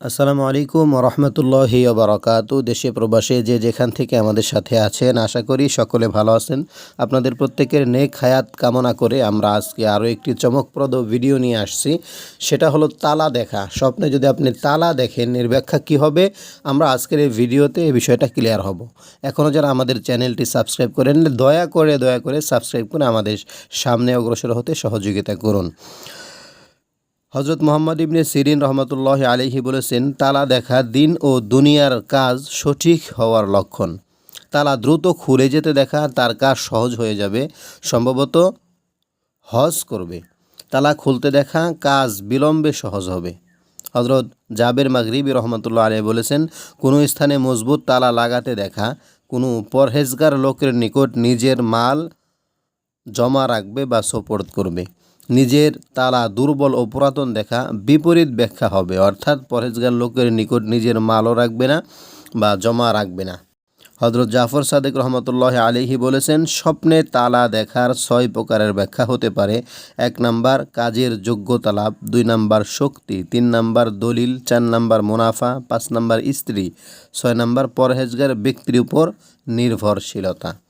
আসসালামু আলাইকুম রহমতুল্লাহি বারাকাতু দেশে প্রবাসে যে যেখান থেকে আমাদের সাথে আছেন, আশা করি সকলে ভালো আছেন। আপনাদের প্রত্যেকের নেক হায়াত কামনা করে আমরা আজকে আরও একটি চমকপ্রদ ভিডিও নিয়ে আসছি। সেটা হলো তালা দেখা। স্বপ্নে যদি আপনি তালা দেখেন, এর ব্যাখ্যা কী হবে? আমরা আজকের এই ভিডিওতে এই বিষয়টা ক্লিয়ার হব। এখনও যারা আমাদের চ্যানেলটি সাবস্ক্রাইব করেন দয়া করে দয়া করে সাবস্ক্রাইব করে আমাদের সামনে অগ্রসর হতে সহযোগিতা করুন। হজরত মোহাম্মদ ইবনে সিরিন রহমতুল্লাহ আলিহি বলেছেন, তালা দেখা দিন ও দুনিয়ার কাজ সঠিক হওয়ার লক্ষণ। তালা দ্রুত খুলে যেতে দেখা, তার কাজ সহজ হয়ে যাবে, সম্ভবত হজ করবে। তালা খুলতে দেখা, কাজ বিলম্বে সহজ হবে। হজরত জাবের মাগরিবি রহমতুল্লাহ আলী বলেছেন, কোনো স্থানে মজবুত তালা লাগাতে দেখা, কোনো পরহেজগার লোকের নিকট নিজের মাল জমা রাখবে বা সোপর্দ করবে। নিজের তালা দুর্বল ও পুরাতন দেখা বিপরীত ব্যাখ্যা হবে। অর্থাৎ পরেজগার লোকের নিকট নিজের মালও রাখবে না বা জমা রাখবে না। হজরত জাফর সাদেক রহমতুল্লাহ আলিহি বলেছেন, স্বপ্নে তালা দেখার ছয় প্রকারের ব্যাখ্যা হতে পারে। এক নাম্বার, কাজের যোগ্যতা লাভ। দুই নাম্বার, শক্তি। তিন নাম্বার, দলিল। চার নাম্বার, মুনাফা। পাঁচ নাম্বার, স্ত্রী। ছয় নাম্বার, পরহেজগার ব্যক্তির উপর নির্ভরশীলতা।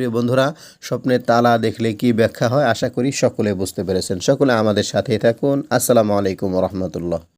প্রিয় বন্ধুরা, স্বপ্নের তালা দেখলে কি ব্যাখ্যা হয়? আশা করি সকলে বুঝতে পেরেছেন। সকলে আমাদের সাথেই থাকুন। আসসালামু আলাইকুম রহমতুল্লাহ।